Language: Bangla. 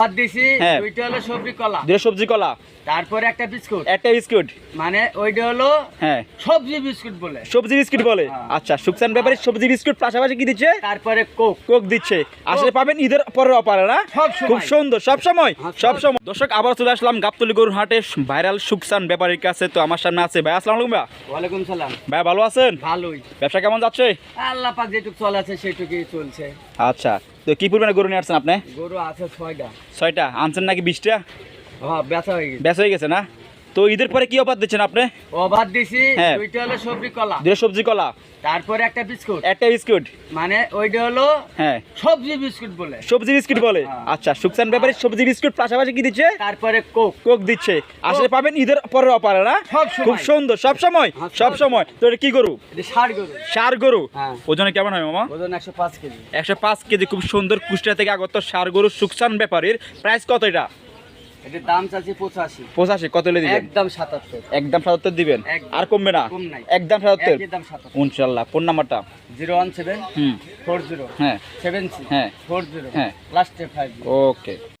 সবজি কলা। দুটো সবজি কলা। তারপরে একটা বিস্কুট। একটা বিস্কুট। মানে ওইটা হলো হ্যাঁ। সবজি বিস্কুট বলে। সবজি বিস্কুট বলে। হ্যাঁ। আচ্ছা সুকসান ব্যাপারে সবজি বিস্কুট পাশাপাশি কি দিচ্ছে? তারপরে কোক। কোক দিচ্ছে। আসলে পাবেন ঈদের পরের অপারে না? খুব সুন্দর সব সময় হ্যাঁ, সব সব- সময়। দর্শক আবার চলে আসলাম গাবতলি গরুর হাটে ভাইরাল সুকসান ব্যাপারীর কাছে। তো আমার সামনে আছে ভাই। আসসালামু আলাইকুম ভাই। ওয়ালাইকুম সালাম। ভাই ভালো আছেন? ভালোই। ব্যবসা কেমন যাচ্ছে? আল্লাহ পাক যেটুকু চলে আছে সেটুকুই চলছে। আচ্ছা। তো কি পরিমাণে গরু নিয়ে আসছেন আপনি? গরু আছে ছয়টা। ছয়টা। আনছেন নাকি বিশটা? হ্যাঁ বেচা হয়ে গেছে। ব্যথা হয়ে গেছে না? তো ঈদের পরে কি অফার দিচ্ছেন আপনি? বাদ দিছি হ্যাঁ। দুইটা হলো সবজি কলা। দুটো সবজি কলা। তারপরে একটা বিস্কুট। একটা বিস্কুট। মানে ওইটা হলো হ্যাঁ। সবজি বিস্কুট বলে। সবজি বিস্কুট বলে? হ্যাঁ। আচ্ছা সুকসান ব্যাপারে সবজি বিস্কুট পাশাপাশি কি দিচ্ছে? তারপরে কোক। কোক দিচ্ছে। আসলে পাবেন ঈদের পরের অপারে না। খুব সুন্দর সব সময় হ্যাঁ, সব সময়। তো এটা কি গরু? এটা ষাট গরু। সার গরু। ওজনে কেমন হয় মামা? ওজন একশো পাঁচ কেজি। একশো পাঁচ কেজি খুব সুন্দর কুষ্টিয়া থেকে আগত সার গরু সুকসান ব্যাপারীর। প্রাইস কত এটা? এটার দাম চাচ্ছি পঁচাশি। পঁচাশি কত হলে দিবেন? একদম সাতাত্তর। একদম সাতাত্তর দিবেন? আর কমবে না? কম নাই। একদম সাতাত্তর? একদম সাতাত্তর। ইনশাল্লাহ ফোন নাম্বারটা? জিরো ওয়ান সেভেন হুম। ফোর জিরো হ্যাঁ। সেভেন সিক্স হ্যাঁ। ফোর জিরো হ্যাঁ। লাস্টে ফাইভ ওকে।